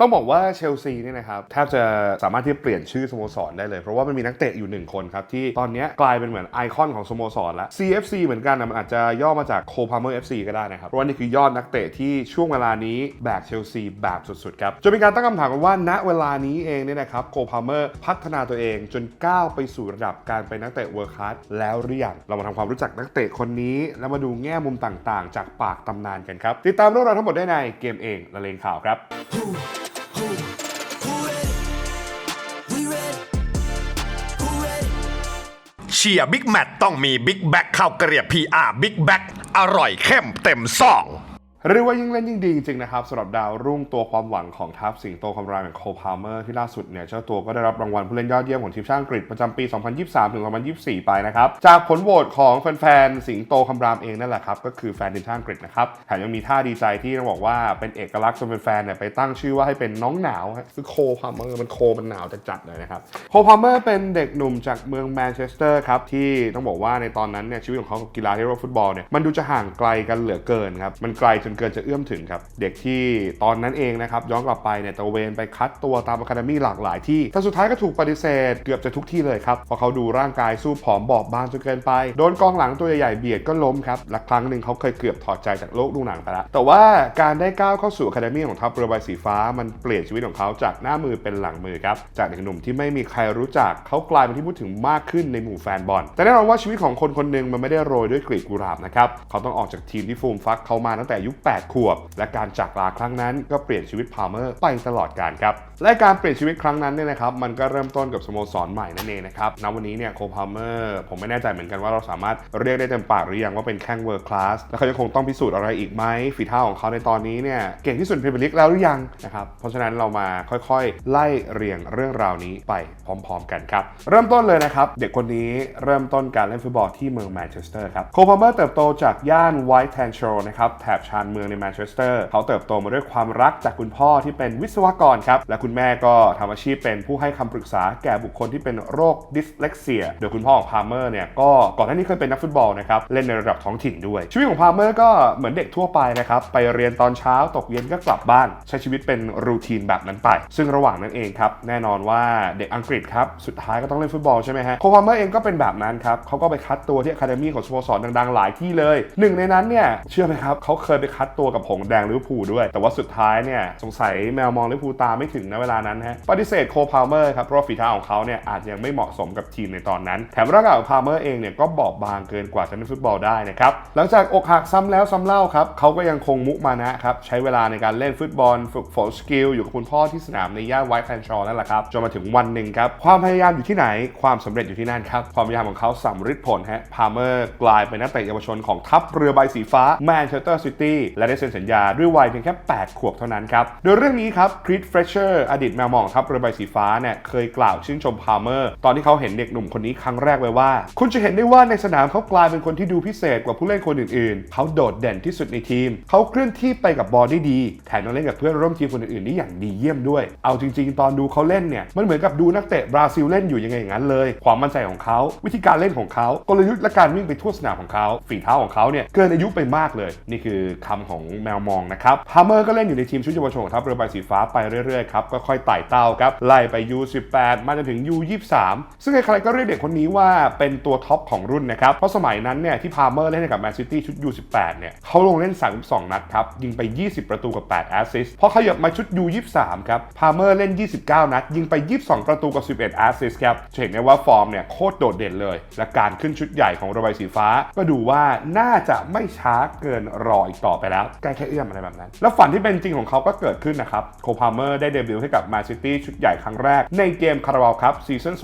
ต้องบอกว่าเชลซีเนี่ยนะครับแทบจะสามารถที่จะเปลี่ยนชื่อสโมสรได้เลย เพราะว่ามันมีนักเตะอยู่หนึ่งคนครับ ที่ตอนนี้กลายเป็นเหมือนไอคอนของสโมสรแล้ว CFC เหมือนกันนะมันอาจจะย่อมาจากโคพาเมอร์ FC ก็ได้นะครับ เพราะว่านี่คือยอดนักเตะที่ช่วงเวลานี้แบกเชลซีแบบสุดๆครับจนมีการตั้งคำถามกันว่าณเวลานี้เองเนี่ยนะครับโคพาเมอร์พัฒนาตัวเองจนก้าวไปสู่ระดับการเป็นนักเตะเวิร์คคลาสแล้วหรือยังเรามาทำความรู้จักนักเตะคนนี้ แล้วมาดูแง่มุมต่างๆ จากปากตำนานกันครับติดตามเรื่องราวทั้งหมดได้ในเกมเองละเลงข่าวครับ Who ชียร์บิ๊กแมตต้องมีบิ๊กแบ็กข้าวเกรียบพีอาร์บิ๊กแบ็กอร่อยเข้มเต็มซอง เรียกว่ายิ่งเล่นยิ่งดีจริงๆนะครับสำหรับดาวรุ่งตัวความหวังของทัพสิงโตคำรามอย่างโคพาเมอร์ที่ล่าสุดเนี่ยเจ้าตัวก็ได้รับรางวัลผู้เล่นยอดเยี่ยมของทีมชาติอังกฤษประจำปี 2023 ถึง 2024 ไปนะครับ จากผลโหวตของแฟนๆสิงโตคำรามเองนั่นแหละครับ ก็คือแฟนทีมชาติอังกฤษนะครับแถมยังมีท่าดีใจที่ต้องบอกว่าเป็นเอกลักษณ์จนแฟนๆเนี่ยไปตั้งชื่อว่าให้เป็นน้องหนาวคือโคพาเมอร์มันโคมันหนาวจัดๆเลยนะครับโคพาเมอร์เป็นเด็กหนุ่มจากเมืองแมนเชสเตอร์ครับที่ต้องบอกว่าในตอนนั้นเนี่ยชีวิตของเขากับกีฬาที่เรียกว่าฟุตบอลเนี่ยมันดูจะห่างไกลกันเหลือเกินครับมันไกลจนเกินจะเอื้อมถึงครับ เด็กที่ตอนนั้นเองนะครับย้อนกลับไปเนี่ยตะเวนไปคัดตัวตามอะคาเดมี่หลากหลายที่แต่สุดท้ายก็ถูกปฏิเสธเกือบจะทุกที่เลยครับเพราะเขาดูร่างกายสู้ผอมบอบบางจนเกินไป โดนกองหลังตัวใหญ่ๆเบียดก็ล้มครับและครั้งหนึ่งเขาเคยเกือบถอดใจจากโลกดูหนังไปแล้วแต่ว่าการได้ก้าวเข้าสู่อะคาเดมี่ของทัพเรือใบสีฟ้า มันเปลี่ยนชีวิตของเขาจากหน้ามือเป็นหลังมือครับจากเด็กหนุ่มที่ไม่มีใครรู้จักเขากลายเป็นที่พูดถึงมากขึ้นในหมู่แฟนบอลแต่แน่นอนว่าชีวิตของคนคนหนึ่งมันไม่ได้โรยด้วยกลีบกุหลาบนะครับเขาต้องออกจากทีมที่ฟูมฟักเขามาตั้งแต่อายุ8 ขวบ และการจากลาครั้งนั้นก็เปลี่ยนชีวิตพาเมอร์ไปตลอดกาลครับ และการเปลี่ยนชีวิตครั้งนั้นเนี่ยนะครับมันก็เริ่มต้นกับสโมสรใหม่นั่นเองนะครับณวันนี้เนี่ยโคพาเมอร์ผมไม่แน่ใจเหมือนกันว่าเราสามารถเรียกได้เต็มปากหรือยังว่าเป็นแข้งเวิร์คลาสและเขายังคงต้องพิสูจน์อะไรอีกไหมฝีเท้าของเขาในตอนนี้เนี่ยเก่งที่สุดในพรีเมียร์ลีกแล้วหรือยังนะครับเพราะฉะนั้นเรามาค่อยๆ ไล่เรียงเรื่องราวนี้ไปพร้อม ๆ กันครับเริ่มต้นเลยนะครับเด็กคนนี้เริ่มต้นการเล่นฟุตบอลที่เมืองแมนเชสเตอร์ครับโคพาเมอร์เติบโตจากย่านไวท์แทนโชนะครับแถบชานเมืองในแมนเชสเตอร์เขาเติบโตมาด้วยความรักจากคุณพ่อที่เป็นวิศวกรครับ และคุณแม่ก็ทำอาชีพเป็นผู้ให้คำปรึกษาแก่บุคคลที่เป็นโรคดิสเลกเซีย โดยคุณพ่อของพาร์เมอร์เนี่ยก็ก่อนหน้านี้เคยเป็นนักฟุตบอลนะครับเล่นในระดับท้องถิ่นด้วย ชีวิตของพาร์เมอร์ก็เหมือนเด็กทั่วไปนะครับไปเรียนตอนเช้าตกเย็นก็กลับบ้าน ใช้ชีวิตเป็นรูทีนแบบนั้นไป ซึ่งระหว่างนั้นเองครับแน่นอนว่าเด็กอังกฤษครับสุดท้ายก็ต้องเล่นฟุตบอลใช่ไหมฮะโคพาร์เมอร์เองก็เป็นแบบนั้นครับเขาก็ไปคัดตัวที่อะคาเดมี่ของสโมสรดังๆหลายที่เลยหนึ่งในนั้นเนี่ยเชื่อไหมครับเขาเคยไปคัดตัวกับผงแดงลิเวอร์พูลด้วย แต่ว่าสุดท้ายเนี่ยสงสัยแมวมองลิเวอร์พูลตาไม่ถึงในเวลานั้นฮะปฏิเสธโคพาวเมอร์ครับเพราะฝีเท้าของเขาเนี่ยอาจยังไม่เหมาะสมกับทีมในตอนนั้น แถมร่างกายของพาวเมอร์เองเนี่ยก็บอบบางเกินกว่าจะเล่นฟุตบอลได้นะครับหลังจากอกหักซ้ำแล้วซ้ำเล่าครับเขาก็ยังคงมุมานะครับใช้เวลาในการเล่นฟุตบอลฝึกฝนสกิลอยู่กับคุณพ่อที่สนามในย่านไวท์แฟนชอร์นั่นแหละครับจนมาถึงวันหนึ่งครับความพยายามอยู่ที่ไหนความสำเร็จอยู่ที่นั่นครับความพยายามของเขาสำเร็จผลฮะพาเมอร์กลายเป็นนักเตะเยาวชนของทัพเรือใบสีฟ้าแมนเชสเตอร์ซิตี้และได้เซ็นสัญญาด้วยวัยเพียงแค่ 8 ขวบเท่านั้นครับ โดยเรื่องนี้ครับคริสเฟรเชอร์อดีตแมวมองทัพเรือใบสีฟ้าเนี่ยเคยกล่าวชื่นชมพาเมอร์ ตอนที่เขาเห็นเด็กหนุ่มคนนี้ครั้งแรกไว้ว่า คุณจะเห็นได้ว่าในสนามเขากลายเป็นคนที่ดูพิเศษกว่าผู้เล่นคนอื่นๆ เขาโดดเด่นที่สุดในทีม เขาเคลื่อนที่ไปกับบอลได้ดี แถมยังเล่นกับเพื่อนร่วมทีมคนอื่นๆได้อย่างดีเยี่ยมด้วย เอาจริง ๆ ตอนดูเขาเล่นเนี่ยมันเหมือนกับดูนักเตะบราซิลเล่นอยู่ยังไงอย่างนั้นเลย ความมั่นใจของเขา วิธีการเล่นของเขากลยุทธ์และการวิ่งไปทั่วสนามของเขาฝีเท้าของเขาเนี่ยเกินอายุไปมากเลย นี่คือคำของแมวมองนะครับพาเมอร์ก็เล่นอยู่ในทีมชุดเยาวชนของทัพเรือใบสีฟ้าไปเรื่อยๆครับก็ค่อยไต่เต้าครับไล่ไป U18 มาจนถึง U23 ซึ่งใครๆก็เรียกเด็กคนนี้ว่าเป็นตัวท็อปของรุ่นนะครับเพราะสมัยนั้นเนี่ยที่พาเมอร์เล่นกับแมนซิตี้ชุด U18 เนี่ยเขาลงเล่น 32 นัดครับยิงไป 20 ประตูกับ 8 แอสซิสต์พอขยับมาชุด U23 ครับพาเมอร์เล่น 29 นัด ยิงไป 22 ประตูกับ 11 แอสซิสต์ครับเห็นได้ว่าฟอร์มเนี่ยโคตรโดดเด่นเลย และการขึ้นชุดใหญ่ของระบายสีฟ้า ก็ดูว่าน่าจะไม่ช้าเกินรออีกต่อไปแล้วใกล้แค่เอื้อมอะไรแบบนั้น แล้วฝันที่เป็นจริงของเขาก็เกิดขึ้นนะครับโคพาเมอร์ได้เดบิวต์ให้กับแมนซิตี้ชุดใหญ่ครั้งแรก ในเกมคาราบาลครับซีซั่น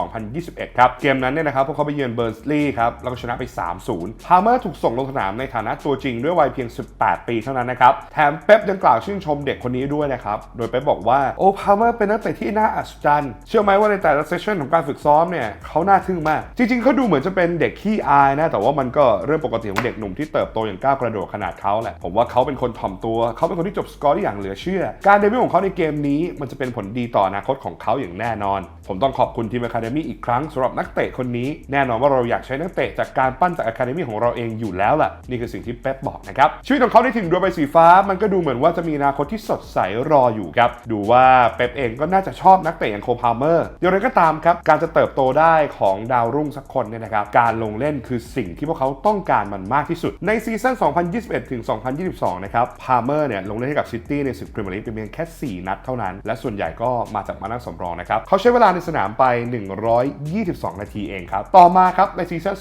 2020-2021 ครับ เกมนั้นเนี่ยนะครับพวกเขาไปเยือนเบิร์นสลีย์ครับแล้วก็ชนะไป 3-0 พาเมอร์ถูกส่งลงสนามในฐานะตัวจริงด้วยวัยเพียง 18 ปีเท่านั้นนะครับแถมเป๊ปยังกล่าวชื่นชมเด็กคนนี้ด้วยนะครับโดยเป๊ปบอกว่าโอ้พาเมอร์เป็นนักเตะที่น่าอัศจรรย์เชื่อไหมว่าในแต่ละเซสชั่นของการฝึกซ้อมเนี่ยเขาน่าทึ่งมาก จริงๆเขาดูเหมือนจะเป็นเด็กขี้อายนะแต่ว่ามันก็เรื่องปกติของเด็กหนุ่มที่เติบโตอย่างก้าวกระโดดขนาดเขาแหละ ผมว่าเขาเป็นคนถ่อมตัว เขาเป็นคนที่จบสกอร์ได้อย่างเหลือเชื่อ การเดบิวต์ของเขาในเกมนี้ มันจะเป็นผลดีต่ออนาคตของเขาอย่างแน่นอน ผมต้องขอบคุณทีม Academy อีกครั้งสำหรับนักเตะคนนี้ แน่นอนว่าเราอยากใช้นักเตะจากการปั้นจาก Academy ของเราเองอยู่แล้วล่ะ นี่คือสิ่งที่เป๊ปบอกนะครับ ชีวิตของเขาในถึงดวงใบสีฟ้า มันก็ดูเหมือนว่าจะมีอนาคตที่สดใสรออยู่ครับ ดูว่าเป๊ปเองก็น่าจะชอบนักเตะอย่างโคพาเมอร์อย่างไรก็ตามครับ การจะเติบโตได้ของดาวรุ่งสักคนเนี่ยนะครับ การลงเล่นคือสิ่งที่พวกเขาต้องการมันมากที่สุด ในซีซั่น 2021 ถึง 2022 นะครับ พาเมอร์เนี่ยลงเล่นให้กับซิตี้ในศึกพรีเมียร์ลีกเป็นเพียงแค่ 4 นัดเท่านั้น และส่วนใหญ่ก็มาจากมานั่งสำรองนะครับ เขาใช้เวลาในสนามไป 122 นาทีเองครับ ต่อมาครับในซีซั่น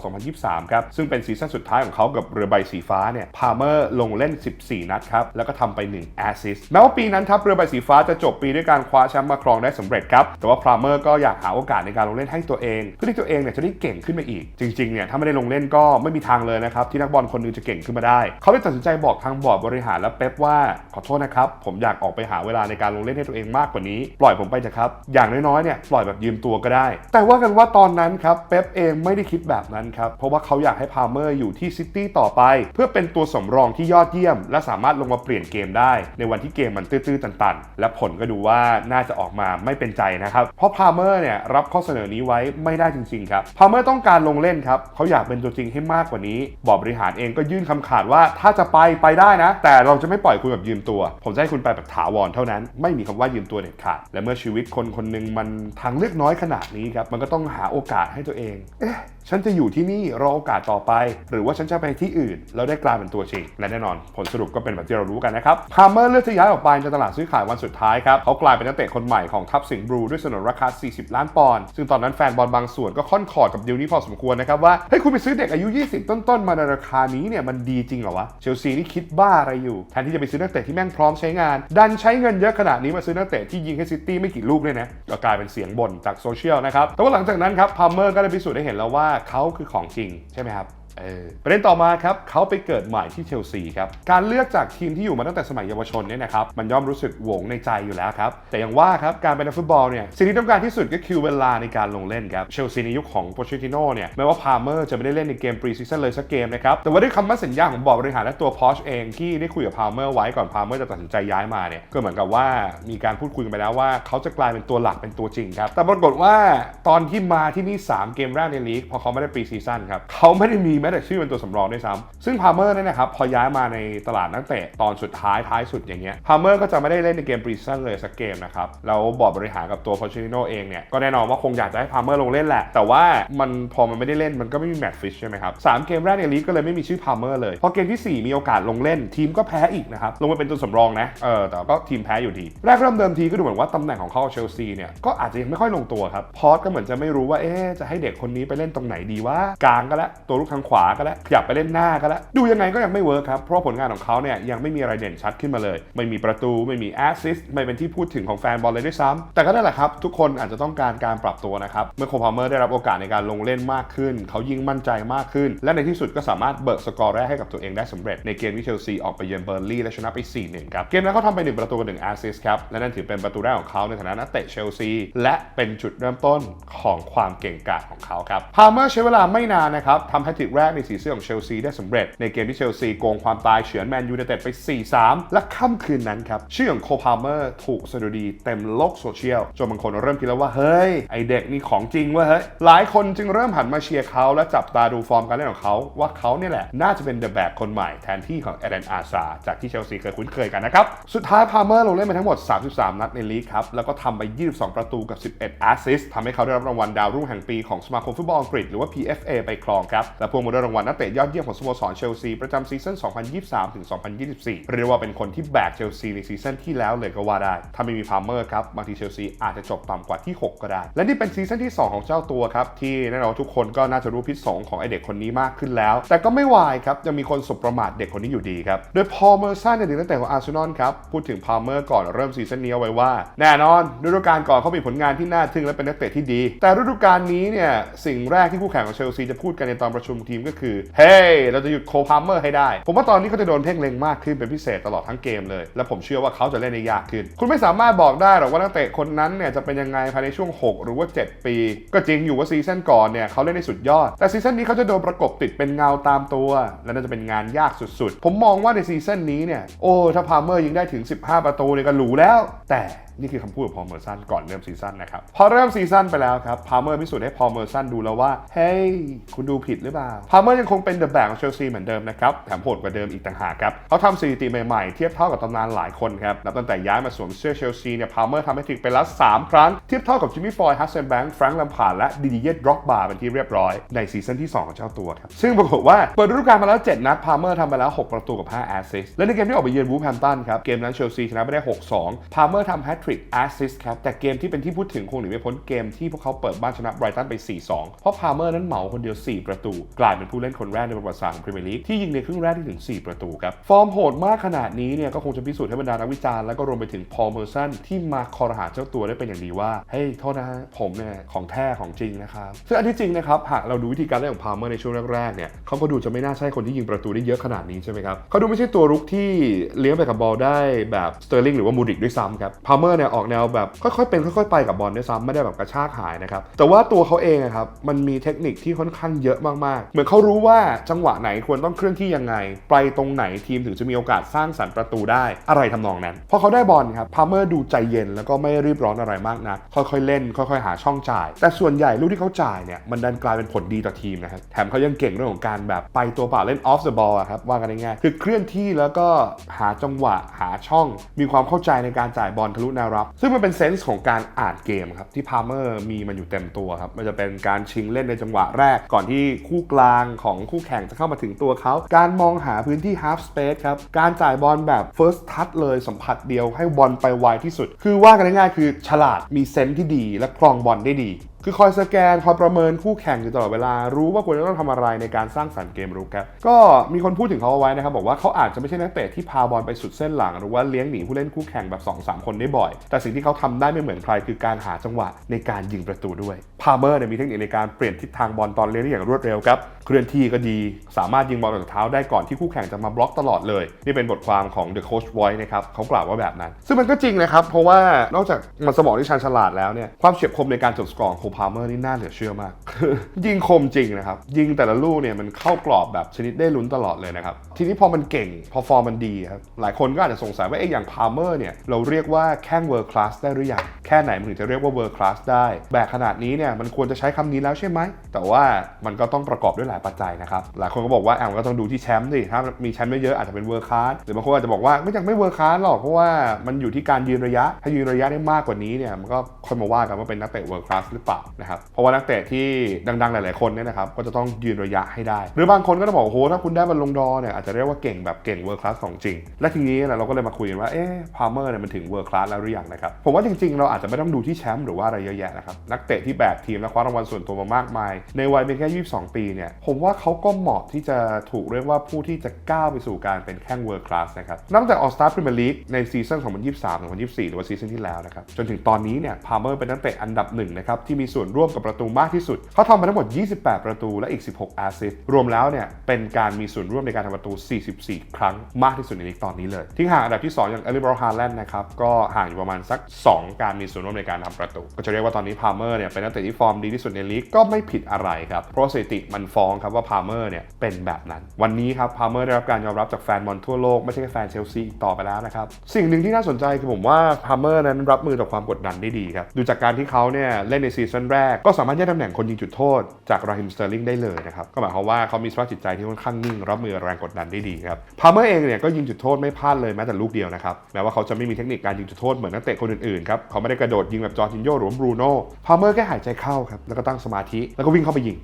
2022-2023 ครับ ซึ่งเป็นซีซั่นสุดท้ายของเขากับเรือใบสีฟ้าเนี่ย พาเมอร์ลงเล่น 14 นัดครับ แล้วก็ทำไป 1 แอสซิสต์แม้ว่าปีนั้นครับเรือใบสีฟ้าจะจบปีด้วยการคว้าแชมป์มาครองได้สำเร็จครับ แต่ว่าพาเมอร์ก็อยากหาโอกาสในการลงเล่นให้ตัวเอง เพื่อที่ตัวเองเนี่ยจะได้เก่งขึ้นมาอีก จริงๆ เนี่ยถ้าไม่ได้ลงเล่นก็ไม่มีทางเลยนะครับที่นักบอลคนนึงจะเก่งขึ้นมาได้ เขาเลยตัดสินใจบอกทางบอร์ดบริหารและเป๊ปว่าขอโทษนะครับผมอยากออกไปหาเวลาในการลงเล่นให้ตัวเองมากกว่านี้ ปล่อยผมไปเถอะครับอย่างน้อยๆเนี่ยปล่อยแบบยืมตัวก็ได้ แต่ว่ากันว่าตอนนั้นครับเป๊ปเองไม่ได้คิดแบบนั้นครับ เพราะว่าเขาอยากให้พาเมอร์อยู่ที่ซิตี้ต่อไป เพื่อเป็นตัวสำรองที่ยอดเยี่ยม และสามารถลงมาเปลี่ยนเกมได้ ในวันที่เกมมันตื้อๆตันๆ และผลก็ดูว่าน่าจะออกมาไม่เป็นใจนะครับ เพราะพาเมอร์เนี่ยรับข้อเสนอนี้ไว้ไม่ได้จริงๆครับพาเมอร์ต้องการลงเล่นครับเขาอยากเป็นตัวจริงให้มากกว่านี้บอร์ดบริหารเองก็ยื่นคำขาดว่าถ้าจะไปไปได้นะ แต่เราจะไม่ปล่อยคุณแบบยืมตัว ผมจะให้คุณไปแบบถาวรเท่านั้น ไม่มีคำว่ายืมตัวเด็ดขาดและเมื่อชีวิตคนคนหนึ่งมันทางเลือกน้อยขนาดนี้ครับมันก็ต้องหาโอกาสให้ตัวเองเอ๊ะ ฉันจะอยู่ที่นี่รอโอกาสต่อไป หรือว่าฉันจะไปที่อื่น แล้วได้กลายเป็นตัวจริงและแน่นอน ผลสรุปก็เป็นแบบที่เรารู้กันนะครับพาเมอร์เลือกที่ย้ายออกไปในตลาดซื้อขายวันสุดท้ายครับเขากลายเป็นนักเตะคนใหม่ของทัพสิงห์บลูด้วยสนนราคา 40 ล้านปอนด์ซึ่งตอนนั้นแฟนบอลบางส่วนก็ค่อนคอดกับดีลนี้พอสมควรนะครับว่าเฮ้ยคุณไปซื้อเด็กอายุ 20 ต้นๆมาในราคานี้เนี่ยมันดีจริงเหรอวะเชลซีนี่คิดบ้าอะไรอยู่แทนที่จะไปซื้อนักเตะที่แม่งพร้อมใช้งาน ดันใช้เงินเยอะขนาดนี้มาซื้อนักเตะที่ยิงให้ซิตี้ไม่กี่ลูกเนี่ยนะก็กลายเป็นเสียงบ่นจากโซเชียลนะครับแต่ว่าหลังจากนั้นครับพาเมอร์ก็ได้พิสูจน์ให้เห็นแล้วว่าเขาคือของจริงใช่ไหมครับ ประเด็นต่อมาครับเขาไปเกิดใหม่ที่เชลซีครับ การเลือกจากทีมที่อยู่มาตั้งแต่สมัยเยาวชนเนี่ยนะครับมันย่อมรู้สึกโหวงในใจอยู่แล้วครับ แต่อย่างว่าครับการเป็นนักฟุตบอลเนี่ยสิ่งที่ต้องการที่สุดก็คือเวลาในการลงเล่นครับเชลซีในยุคของโปเชติโน่เนี่ยแม้ว่าพาเมอร์จะไม่ได้เล่นในเกมปรีซีซั่นเลยสักเกมนะครับแต่ว่าด้วยคำมั่นสัญญาของบอร์ดบริหารและตัวพอชเองที่ได้คุยกับพาเมอร์ไว้ก่อนพาเมอร์จะตัดสินใจย้ายมาเนี่ยก็เหมือนกับว่ามีการพูดคุยกันไปแล้วว่าเขาจะกลายเป็นตัวหลักเป็นตัวจริงครับแต่ปรากฏว่าตอนที่มาที่นี่ 3 เกมแรกในลีกพอเขาไม่ได้ปรีซีซั่นครับเขาไม่ได้มีแม้แต่ชื่อเป็นตัวสำรองด้วยซ้ำซึ่งพาร์เมอร์เนี่ยนะครับพอย้ายมาในตลาดนักเตะตอนสุดท้ายท้ายสุดอย่างเงี้ยพาร์เมอร์ก็จะไม่ได้เล่นในเกมปรีซีซั่นเลยสักเกมนะครับแล้วบอร์ดบริหารกับตัวพอชิโนเองเนี่ยก็แน่นอนว่าคงอยากจะให้พาร์เมอร์ลงเล่นแหละ แต่ว่ามันพอมันไม่ได้เล่นมันก็ไม่มีแมตช์ฟิชใช่ไหมครับสามเกมแรกในลีกก็เลยไม่มีชื่อพาร์เมอร์เลยพอเกมที่ 4 มีโอกาสลงเล่นทีมก็แพ้อีกนะครับลงมาเป็นตัวสำรองนะเออแต่ก็ทีมแพ้อยู่ดี แรกเริ่มเดิมทีก็ดูเหมือนว่าตำแหน่งของเขาเชลซีเนี่ยก็อาจจะยังไม่ค่อยลงตัวครับพอสก็เหมือนจะไม่รู้ว่าเอ๊จะให้เด็กคนนี้ไปเล่นตรงไหนดีว่ากลางก็แล้วตัวลูกทางขวาก็แล้วขยับไปเล่นหน้าก็แล้วดูยังไงก็ยังไม่เวิร์คครับเพราะผลงานของเขาเนี่ยยังไม่มีอะไรเด่นชัดขึ้นมาเลย ไม่มีประตูไม่มีแอสซิสต์ไม่เป็นที่พูดถึงของแฟนบอลเลยด้วยซ้ำแต่ก็นั่นแหละครับ ทุกคนอาจจะต้องการการปรับตัวนะครับเมื่อโคพาเมอร์ได้รับโอกาสในการลงเล่นมากขึ้น เขายิ่งมั่นใจมากขึ้น และในที่สุดก็สามารถเบิกสกอร์แรกให้กับตัวเองได้สำเร็จในเกมที่เชลซีออกไปเยือนเบอร์ลี่และชนะไป 4-1 ครับเกมนั้นเขาทำไป 1 ประตูกับ1แอสซิสต์ครับและนั่นถือเป็นประตูแรกของเขาในฐานะนักเตะเชลซีและเป็นจุดเริ่มต้นของความเก่งกาจของเขาครับพาเมอร์ใช้เวลาไม่นานนะครับทำแฮตทริกแรกในสีเสื้อของเชลซีได้สำเร็จ ในเกมที่เชลซีโกงความตายเฉือนแมนยูไนเต็ดไป 4-3 และค่ำคืนนั้นครับ ชื่อของโคพาเมอร์ถูกสะดุดีเต็มโลกโซเชียลจนบางคนเริ่มคิดแล้วว่า เฮ้ย ไอเด็กนี่ของจริงเว้ยเฮ้ย หลายคนจึงเริ่มหันมาเชียร์เขาและจับตาดูฟอร์มการเล่นของเขาว่าเขาเนี่ยแหละ น่าจะเป็นเดอะแบกคนใหม่แทนที่ของเอเดนอาซาจากที่เชลซีเคยคุ้นเคยกันนะครับสุดท้ายพาเมอร์ลงเล่นไปทั้งหมด 33 นัดในลีกครับแล้วก็ทำไป 22 ประตูกับ 11แอสซิสต์ทำให้เขาได้รับรางวัลดาวรุ่งแห่งปีของสมาคมฟุตบอลอังกฤษหรือว่า PFA ไปครองครับและพวงมาด้รางวัลนักเตะยอดเยี่ยมของสโมสรเชลซีประจำซีซั่น 2023 ถึง 2024 เรียกว่าเป็นคนที่แบกเชลซีในซีซั่นที่แล้วเลยก็ว่าได้ ถ้าไม่มีพาเมอร์ครับบางทีเชลซีอาจจะจบต่ำกว่าที่ 6 ก็ได้ และนี่เป็นซีซั่นที่ 2 ของเจ้าตัวครับ ที่แน่นอนทุกคนก็น่าจะรู้พิษสงของไอเด็กคนนี้มากขึ้นแล้ว แต่ก็ไม่วายครับยังมีคนสบประมาทเด็กคนนี้อยู่ดีครับโดยพอลเมอร์สันเนี่ยถึงตั้งแต่ของอาร์เซนอลครับพูดถึงพาเมอร์ก่อนเริ่มซีซั่นนี้เอาไว้ว่าแน่นอนฤดูกาลก่อนเขามีผลงานที่น่าทึ่งและเป็นนักเตะที่ดี แต่ฤดูกาลนี้เนี่ยสิ่งแรกที่คู่แข่งของเชลซีจะพูดกันในตอนประชุมทีมก็คือเฮ้ยเราจะหยุดโคพาร์เมอร์ให้ได้ ผมว่าตอนนี้เขาจะโดนเพ่งเล็งมากขึ้นเป็นพิเศษตลอดทั้งเกมเลย และผมเชื่อว่าเขาจะเล่นได้ยากขึ้น คุณไม่สามารถบอกได้หรอกว่านักเตะคนนั้นเนี่ยจะเป็นยังไงภายในช่วง 6 หรือว่า 7 ปี ก็จริงอยู่ว่าซีซั่นก่อนเนี่ยเขาเล่นได้สุดยอด แต่ซีซั่นนี้เขาจะโดนประกบติดเป็นเงาตามตัว และน่าจะเป็นงานยากสุดๆ ผมมองว่าในซีซั่นนี้เนี่ยโอ้ถ้าพาร์เมอร์ยิงได้ถึง 15 ประตูเนี่ยก็หรูแล้ว แต่นี่คือคำพูดของพอลเมอร์สันก่อนเริ่มซีซั่นนะครับ พอเริ่มซีซั่นไปแล้วครับพาเมอร์พิสูจน์ให้พอลเมอร์สันดูแล้วว่า เฮ้ย คุณดูผิดหรือเปล่าพาเมอร์ยังคงเป็นเดอะแบกของเชลซีเหมือนเดิมนะครับแถมโหดกว่าเดิมอีกต่างหากครับเขาทำสถิติใหม่ๆ เทียบเท่ากับตำนานหลายคนครับนับตั้งแต่ย้ายมาสวมเสื้อเชลซีเนี่ยพาเมอร์ทำให้ถึงไปแล้ว3ครั้งเทียบเท่ากับจิมมี่ฟอยด์ฮัสเซนแบงค์แฟรงค์ลัมพาร์ดและดิดิเยตร็อกบาร์เป็นที่เรียบร้อยในซีซั่นที่2ของเจ้าตัวครับซึ่งปรากฏว่าเปิดฤดูกาลมาแล้ว 7 นัดพาเมอร์ทำไปแล้ว 6 ประตูกับ5แอสซิสต์และในเกมที่ออกไปเยือนวูฟแฮมตันครับเกมนั้นเชลซีชนะไปได้ 6-2พาเมอร์ทำแฮตทริกแอสซิสต์ครับ แต่เกมที่เป็นที่พูดถึงคงหนีไม่พ้นเกมที่พวกเขาเปิดบ้านชนะไบรตันไป 4-2 เพราะพาเมอร์นั้นเหมาคนเดียว 4 ประตู กลายเป็นผู้เล่นคนแรกในประวัติศาสตร์ของพรีเมียร์ลีกที่ยิงในครึ่งแรกที่ถึง 4 ประตูครับ ฟอร์มโหดมากขนาดนี้เนี่ยก็คงจะพิสูจน์ให้บรรดานักวิจารณ์และก็รวมไปถึงพอลเมอร์สันที่มาคอรหาเจ้าตัวได้เป็นอย่างดีว่าเฮ้ยโทษนะผมเนี่ยของแท้ของจริงนะครับซึ่งอันที่จริงนะครับหากเราดูวิธีการเล่นของพาเมอร์ในช่วงแรกๆเนี่ยเขาก็ดูจะไม่น่าใช่คนที่ยิงประตูได้เยอะขนาดนี้ใช่ไหมครับเขาดูไม่ใช่ตัวรุกที่เลี้ยงไปกับบอลได้แบบสเตอร์ลิงหรือว่ามูริกด้วยซ้ำครับพาเมอร์เนี่ยออกแนวแบบค่อยๆเป็นค่อยๆไปกับบอลด้วยซ้ำไม่ได้แบบกระชากหายนะครับแต่ว่าตัวเขาเองอะครับมันมีเทคนิคที่ค่อนข้างเยอะมากๆ เหมือนเขารู้ว่าจังหวะไหนควรต้องเคลื่อนที่ยังไง ไปตรงไหนทีมถึงจะมีโอกาสสร้างสรรค์ประตูได้อะไรทำนองนั้นพอเขาได้บอลครับพาร์เมอร์ดูใจเย็นแล้วก็ไม่รีบร้อนอะไรมากนักค่อยๆเล่น ค่อยๆหาช่องจ่าย แต่ส่วนใหญ่ลูกที่เขาจ่ายเนี่ยมันดันกลายเป็นผลดีต่อทีมนะครับแถมเขายังเก่งเรื่องของการแบบไปตัวเปล่าเล่น off the ball อะครับว่ากันง่ายๆคือเคลื่อนที่แล้วก็หาจังหวะหาช่อง มีความเข้าใจในการจ่ายบอลทะลุแนวรับ ซึ่งมันเป็นเซนส์ของการอ่านเกมครับที่พาร์เมอร์มีมันอยู่เต็มตัวครับมันจะเป็นการชิงเล่นในจังหวะแรก ก่อนที่คู่กลางของคู่แข่งจะเข้ามาถึงตัวเขา การมองหาพื้นที่ half space ครับการจ่ายบอลแบบ first touch เลยสัมผัสเดียวให้บอลไปไวที่สุด คือว่ากันง่ายๆคือฉลาดมีเซนส์ที่ดีและครองบอลได้ดี คือคอยสแกนคอยประเมินคู่แข่งอยู่ตลอดเวลา รู้ว่าควรจะต้องทำอะไรในการสร้างสรรค์เกมรุกครับ ก็มีคนพูดถึงเขาเอาไว้นะครับ บอกว่าเขาอาจจะไม่ใช่นักเตะที่พาบอลไปสุดเส้นหลัง หรือว่าเลี้ยงหนีผู้เล่นคู่แข่งแบบ2-3คนได้บ่อย แต่สิ่งที่เขาทำได้ไม่เหมือนใครคือการหาจังหวะในการยิงประตูด้วย พาเมอร์เนี่ยมีเทคนิคในการเปลี่ยนทิศทางบอลตอนเลี้ยงได้อย่างรวดเร็วครับ เคลื่อนที่ก็ดี สามารถยิงบอลจากเท้าได้ก่อนที่คู่แข่งจะมาบล็อกตลอดเลย นี่เป็นบทความของ The Coach Voice นะครับเขากล่าวว่าแบบนั้น ซึ่งมันก็จริงนะครับเพราะว่านอกจากมันสมองที่ชาญฉลาดแล้วเนี่ยความเฉียบคมในการจบสกอร์ของพาเมอร์นี่น่าเหลือเชื่อมาก ยิงคมจริงนะครับ ยิงแต่ละลูกเนี่ยมันเข้ากรอบแบบชนิดได้ลุ้นตลอดเลยนะครับ ทีนี้พอมันเก่ง พอฟอร์มมันดีครับ หลายคนก็อาจจะสงสัยว่าเอ๊ะอย่างพาเมอร์เนี่ยเราเรียกว่าแข้งเวิร์คลาสได้หรือยัง แค่ไหนมันถึงจะเรียกว่าเวิร์คลาสได้ แบกขนาดนี้เนี่ยมันควรจะใช้คำนี้แล้วใช่ไหม แต่ว่ามันก็ต้องประกอบด้วยหลายปัจจัยนะครับ หลายคนก็บอกว่าแอมก็ต้องดูที่แชมป์ดิถ้ามีแชมป์ไม่เยอะอาจจะเป็นเวิร์คลาสหรือบางคนอาจจะบอกว่าไม่จำไม่เวิร์คลาสหรอกเพราะว่ามันอยู่ที่การยืนระยะ ถ้ายืนระยะได้มากกว่านี้เนี่ยมันก็ค่อยมาว่ากันว่าเป็นนักเตะเวิร์คลาสหรือเปล่านะครับเพราะว่านักเตะที่ดังๆหลายๆคนเนี่ยนะครับก็จะต้องยืนระยะให้ได้ หรือบางคนก็จะบอกโอ้โหถ้าคุณได้บอลลงดอเนี่ยอาจจะเรียกว่าเก่งแบบเก่งเวิร์คลาสของจริง และทีนี้เราก็เลยมาคุยกันว่าเอ๊ะพาร์เมอร์เนี่ยมันถึงเวิร์คลาสแล้วหรือยังนะครับผมว่าจริงๆ เราอาจจะไม่ต้องดูที่แชมป์หรือว่าอะไรเยอะแยะนะครับนักเตะที่แบกทีมและคว้ารางวัลส่วนตัวมามากมาย ในวัยเพียงแค่ 22 ปีเนี่ยผมว่าเขาก็เหมาะที่จะถูกเรียกว่าผู้ที่จะก้าวไปสู่การเป็นแข้งเวิร์คลาสนะครับนับจากออสตาพรีเมียร์ลีกในซีซั่น2023-2024หรือว่าซีซั่นที่แล้วนะครับจนถึงตอนนี้เนี่ยพาเมอร์เป็นนักเตะอันดับหนึ่งนะครับที่มีส่วนร่วมกับประตูมากที่สุด เขาทำมาทั้งหมด 28 ประตูและอีก 16 แอสซิสต์รวมแล้วเนี่ยเป็นการมีส่วนร่วมในการทำประตู 44 ครั้งมากที่สุดในลีกตอนนี้เลย ทิ้งห่างอันดับที่ 2 อย่างเอลิบรอฮาแลนด์นะครับก็ห่างอยู่ประมาณสัก 2 การมีส่วนร่วมในการทำประตู ก็จะเรียกว่าตอนนี้พาเมอร์เนี่ยเป็นนักเตะที่ฟอร์มดีที่สุดในลีกก็ไม่ผิดอะไรครับเพราะสถิติมันฟ้องครับว่าพาเมอร์เนี่ยเป็นแบบนั้น วันนี้ครับพาเมอร์ได้รับการยอมรับจากแฟนบอลทั่วโลกไม่ใช่แค่แฟนเชลซีต่อไปแล้วนะครับสิ่งหนึ่งที่น่าสนใจคือผมว่าพาเมอร์นั้นรับมือต่อความกดดันได้ดีครับดูจากการที่เขาเนี่ยเล่นในซีซั่นแรก ก็สามารถแย่งตำแหน่งคนยิงจุดโทษจากราฮิมสเตอร์ลิงได้เลยนะครับก็หมายความว่าเขามีสภาพจิตใจที่ค่อนข้างนิ่งรับมือแรงกดดันได้ดีครับพาเมอร์เองเนี่ยก็ยิงจุดโทษไม่พลาดเลยแม้แต่ลูกเดียวนะครับแม้ว่าเขาจะไม่มีเทคนิคการยิงจุดโทษเหมือนนักเตะคนอื่นๆครับเขาไม่ได้กระโดดยิงแบบจอร์จินโยหรือบรูโน่พาเมอร์แค่หายใจเข้าครับแล้วก็ตั้งสมาธิแล้วก็วิ่งเข้าไปยิง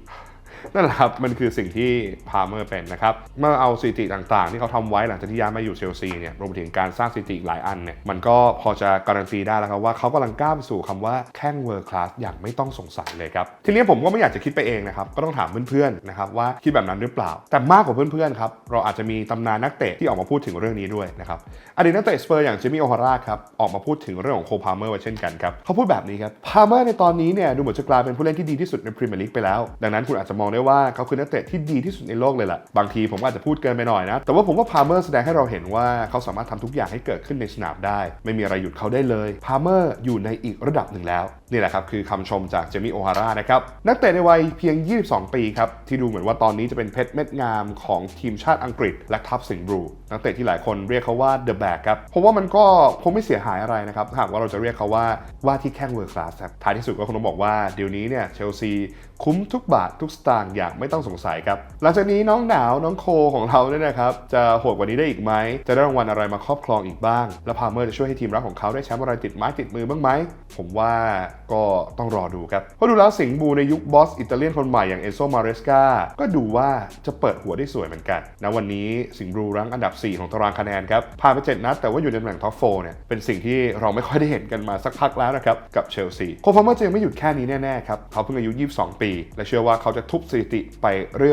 นั่นแหละครับมันคือสิ่งที่พาเมอร์เป็นนะครับเมื่อเอาสถิติต่างๆ ที่เขาทำไว้หลังจากที่ย้ายมาอยู่เชลซีเนี่ยรวมไปถึงการสร้างสถิติหลายอันเนี่ยมันก็พอจะการันตีได้แล้วครับว่าเขากำลังก้าวไปสู่คำว่าแข้งเวิร์คลาสอย่างไม่ต้องสงสัยเลยครับทีนี้ผมก็ไม่อยากจะคิดไปเองนะครับก็ต้องถามเพื่อนๆนะครับว่าคิดแบบนั้นหรือเปล่า แต่มากกว่าเพื่อนๆครับเราอาจจะมีตำนานนักเตะที่ออกมาพูดถึงเรื่องนี้ด้วยนะครับอดีตนักเตะสเปอร์อย่างเจมี่โอฮาร่าครับออกมาพูดถึงเรื่องของโคพาเมอร์ไว้เช่นกันครับเขาพูดแบบนี้ครับพาเมอร์ในตอนนี้เนี่ยดูเหมือนจะกลายเป็นผู้เล่นที่ดีที่สุดในพรีเมียร์ลีกไปแล้ว ดังนั้นคุณอาจจะมององได้ว่าเขาคือนักเตะที่ดีที่สุดในโลกเลยล่ะ บางทีผมอาจจะพูดเกินไปหน่อยนะ แต่ว่าผมว่าพาเมอร์แสดงให้เราเห็นว่าเขาสามารถทำทุกอย่างให้เกิดขึ้นในสนามได้ ไม่มีอะไรหยุดเขาได้เลยพาเมอร์อยู่ในอีกระดับหนึ่งแล้ว นี่แหละครับคือคำชมจากเจมี่โอฮาร่านะครับนักเตะในวัยเพียง 22 ปีครับที่ดูเหมือนว่าตอนนี้จะเป็นเพชรเม็ดงามของทีมชาติอังกฤษและทัพสิงห์บลูนักเตะที่หลายคนเรียกเขาว่าเดอะแบกครับผมว่ามันก็คงไม่เสียหายอะไรนะครับถ้าหากว่าเราจะเรียกเขาว่าว่าที่แข้งเวอร์คลาสครับท้ายที่สุดก็คงต้องบอกว่าเดี๋ยวนี้เนี่ยเชลซีคุ้มทุกบาททุกสตางค์อย่างไม่ต้องสงสัยครับหลังจากนี้น้องหนาวน้องโคของเราเนี่ยนะครับจะโหดกว่านี้ได้อีกไหมจะได้รางวัลอะไรมาครอบครองอีกบ้าง และพาเมอร์จะช่วยให้ทีมรักของเขาได้แชมป์อะไรติดไม้ติดมือบ้างไหมผมว่า ก็ต้องรอดูครับเพราะดูแล้วสิงห์บูในยุคบอสอิตาเลียนคนใหม่อย่างเอโซมาเรสกาก็ดูว่าจะเปิดหัวได้สวยเหมือนกันนะวันนี้สิงห์บูรั้งอันดับ 4 ของตารางคะแนนครับผ่านไป7นัดแต่ว่าอยู่ในตำแหน่งท็อปโฟเนี่ยเป็นสิ่งที่เราไม่ค่อยได้เห็นกันมาสักพักแล้วนะครับกับเชลซีโคพาเมอร์จะยังไม่หยุดแค่นี้แน่ๆครับเขาเพิ่งอายุ 22 ปี และเชื่อว่าเขาจะทุบสถิติไป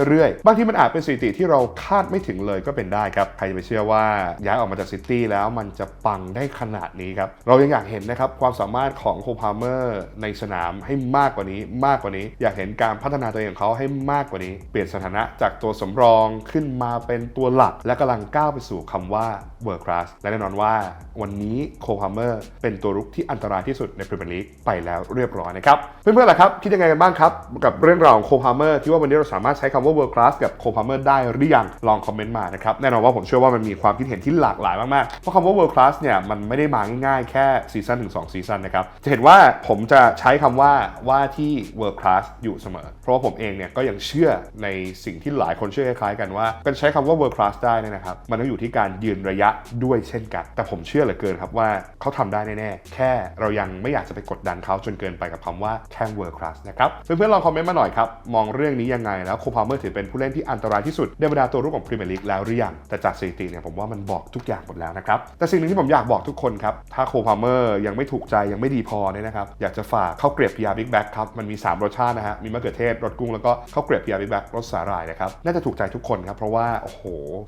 เรื่อยๆบางทีมันอาจเป็นสถิติที่เราคาดไม่ถึงเลยก็เป็นได้ครับใครจะไปเชื่อว่าย้ายออกมาจากซิตี้แล้วมันจะปังได้ขนาดนี้ครับเรายังอยากเห็นนะครับความสามารถของโคพาเมอร์ในสนามให้มากกว่านี้ มากกว่านี้ อยากเห็นการพัฒนาตัวเองของเขาให้มากกว่านี้ เปลี่ยนสถานะจากตัวสำรองขึ้นมาเป็นตัวหลัก และกำลังก้าวไปสู่คำว่า World Class และแน่นอนว่า วันนี้โคพาเมอร์เป็นตัวรุกที่อันตรายที่สุดในพรีเมียร์ลีกไปแล้วเรียบร้อยนะครับ เพื่อนๆล่ะครับ คิดยังไงกันบ้างครับ กับเรื่องราวของโคพาเมอร์ที่ว่าวันนี้เราสามารถใช้คำว่า World Class กับโคพาเมอร์ได้หรือยังลองคอมเมนต์มานะครับแน่นอนว่าผมเชื่อว่ามันมีความคิดเห็นที่หลากหลายมากๆเพราะคำว่า World Class เนี่ยมันไม่ได้มาง่ายๆแค่ซีซั่นถึง2ซีซั่นนะครับจะเห็นว่าผมจะใช้คำว่าว่าที่ World Class อยู่เสมอ เพราะว่าผมเองเนี่ยก็ยังเชื่อในสิ่งที่หลายคนเชื่อคล้ายๆกันว่าการใช้คำว่า World Class ได้นยนะครับ มันต้องอยู่ที่การยืนระยะด้วยเช่นกัน แต่ผมเชื่อเหลือเกินครับว่าเขาทำได้แน่ๆ แค่เรายังไม่อยากจะไปกดดันเขาจนเกินไปกับคำว่าแค่ World Class นะครับ เพื่อนๆลองคอมเมนต์มาหน่อยครับ มองเรื่องนี้ยังไงแล้วโคพาเมอร์ถือเป็นผู้เล่นที่อันตรายที่สุดในบรรดาตัวรุกของพรีเมียร์ลีกแล้วหรือยังแต่จากสถิติเนี่ยผมว่ามันบอกทุกอย่างหมดแล้วนะครับแต่สิ่งหนึ่งที่ผมอยากบอกทุกคนครับถ้าโคพาเมอร์ยังไม่ถูกใจยังไม่ดีพอเนี่ยนะครับอยากจะฝากข้าวเกรียบพีอาบิ๊กแบ็กครับมันมี 3 รสชาตินะฮะมีมะเขือเทศรสกุ้งแล้วก็ข้าวเกรียบพีอาบิ๊กแบ็กรสสาหร่ายนะครับน่าจะถูกใจทุกคนครับเพราะว่าโอ้โห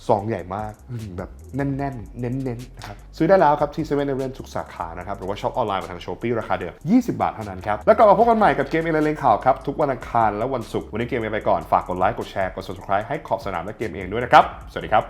ซองใหญ่มากแบบแน่นๆ เน้นๆนะครับซื้อได้แล้วครับที่7 e เ e ่ e อทุกสาขานะครับหรือว่าช็อปออนไลน์ผ่าทางช้อปปี้ราคาเดิม 20 บาทเท่านั้นครับ แล้วกลับมาพบกันใหม่กับเกมเอเลนข่าวครับ ทุกวันอังคารและวันศุกร์วันนี้เกมเอไปก่อนฝากกดไลค์กดแชร์กด subscribe ให้ขอบสนามและเกมเองด้วยนะครับ สวัสดีครับ